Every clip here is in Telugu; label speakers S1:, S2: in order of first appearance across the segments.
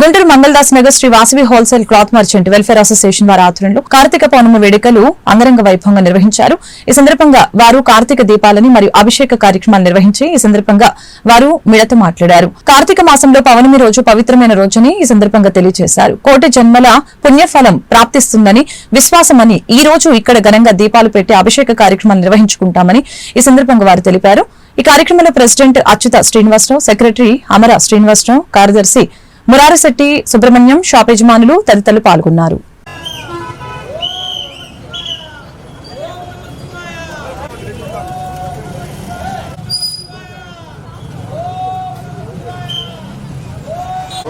S1: Guntur Mangaldas Nagar Sri Vasavi wholesale cloth merchant welfare association వారి ఆధ్వర్యంలో కార్తీక పౌర్ణమి వేడుకలు అంగరంగ వైభవంగా నిర్వహించారు. ఈ సందర్భంగా వారు కార్తీక దీపాలని మరియు అభిషేక కార్యక్రమాలు నిర్వహించి ఈ సందర్భంగా వారు మిడత మాట్లాడారు. కార్తీక మాసంలో పౌర్ణమి రోజు పవిత్రమైన రోజుని ఈ సందర్భంగా తెలియజేశారు. కోటి జన్మల పుణ్యఫలం ప్రాప్తిస్తుందని విశ్వాసమని ఈ రోజు ఇక్కడ ఘనంగా దీపాలు పెట్టి అభిషేక కార్యక్రమాలు నిర్వహించుకుంటామని ఈ సందర్భంగా వారు తెలిపారు. ఈ కార్యక్రమంలో ప్రెసిడెంట్ అచ్యుత శ్రీనివాసరావు సెక్రటరీ అమర శ్రీనివాసరావు కార్యదర్శి మురారశెట్టి సుబ్రహ్మణ్యం షాప్ యజమానులు తదితరులు పాల్గొన్నారు.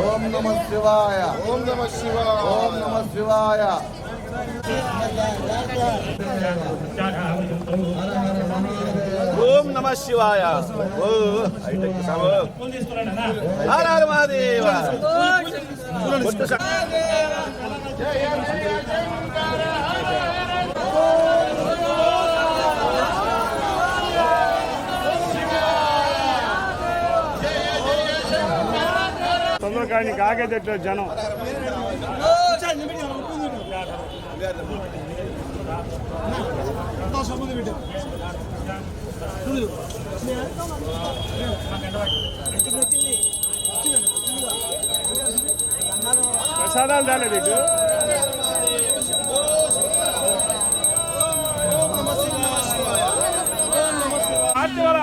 S2: ఓం నమ శివాయ.
S3: ఓం నమ శివాయ.
S2: ఓం నమ శివాయ.
S3: ఓం నమ శివాయ. ఓ హైటెక్ సాబు హర హర మహాదేవ కొట్టు సా-
S4: తొందరగా కాగేదట్లు జనం ప్రసాదాలు తేలేదు ఇటు ఆర్తవల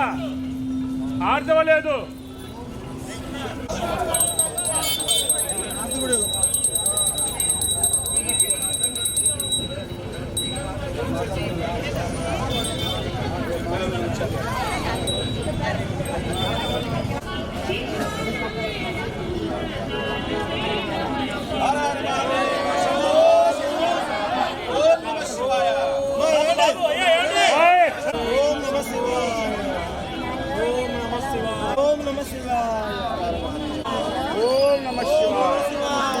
S4: ఆర్తవలేదు ఓయ్!
S3: ఓం నమ శివాయ ఓం నమ శివాయ ఓం నమ శివాయ
S4: ఓం నమ శివాయ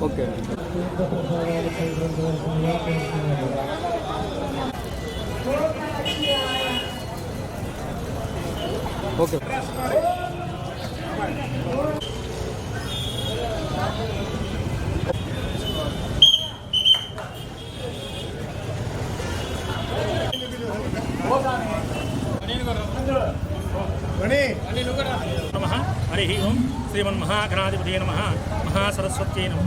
S3: Okay.
S5: Okay Thank you.
S6: నమ. హరి ఓం శ్రీమన్మహాగణాధిపతి నమ. మహాసరస్వత్యై నమ.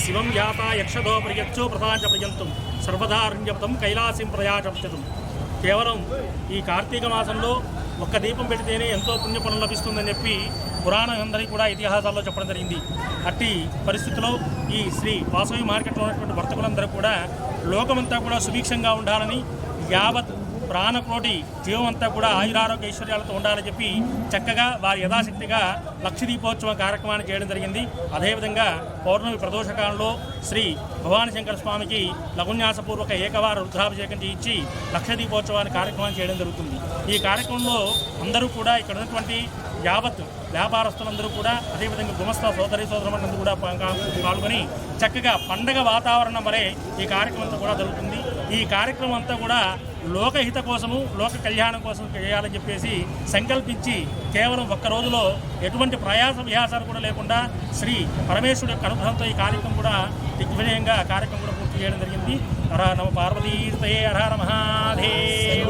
S6: శివం యాత యక్షదో ప్రియచ్చో ప్రతాచ ప్రియంతం. సర్వధారుణ్యపతం కైలాసిం ప్రయాచం కేవలం ఈ కార్తీక మాసంలో ఒక్క దీపం పెడితేనే ఎంతో పుణ్యఫలం లభిస్తుందని చెప్పి పురాణం అందరికీ కూడా ఇతిహాసాల్లో చెప్పడం జరిగింది. అట్టి పరిస్థితిలో ఈ శ్రీ వాసవి మార్కెట్లో ఉన్నటువంటి వర్తకులందరూ కూడా లోకమంతా కూడా సుభిక్షంగా ఉండాలని యావత్ ప్రాణకోటి జీవం అంతా కూడా ఆయురారోగ్య ఐశ్వర్యాలతో ఉండాలని చెప్పి చక్కగా వారి యథాశక్తిగా లక్ష దీపోత్సవం కార్యక్రమాన్ని చేయడం జరిగింది. అదేవిధంగా పౌర్ణమి ప్రదోషకాలంలో శ్రీ భవానీ శంకర స్వామికి లఘున్యాసపూర్వక ఏకవార రుద్రాభిషేకం చేయించి లక్ష దీపోత్సవాన్ని కార్యక్రమం చేయడం జరుగుతుంది. ఈ కార్యక్రమంలో అందరూ కూడా ఇక్కడ ఉన్నటువంటి యావత్ వ్యాపారస్తులందరూ కూడా అదేవిధంగా గుమస్తా సోదరి సోదరులందరూ కూడా పాల్గొని చక్కగా పండగ వాతావరణం వలె ఈ కార్యక్రమం అంతా కూడా జరుగుతుంది. ఈ కార్యక్రమం అంతా కూడా లోకహిత కోసము లోక కళ్యాణం కోసం చేయాలని చెప్పేసి సంకల్పించి కేవలం ఒక్క రోజులో ఎటువంటి ప్రయాస విహాసాలు కూడా లేకుండా శ్రీ పరమేశ్వరుడు యొక్క అనుగ్రహంతో ఈ కార్యక్రమం కూడా దిగ్విజయంగా కార్యక్రమం కూడా పూర్తి చేయడం జరిగింది. హర నమ పార్వతీతయే హర హర మహాదేవ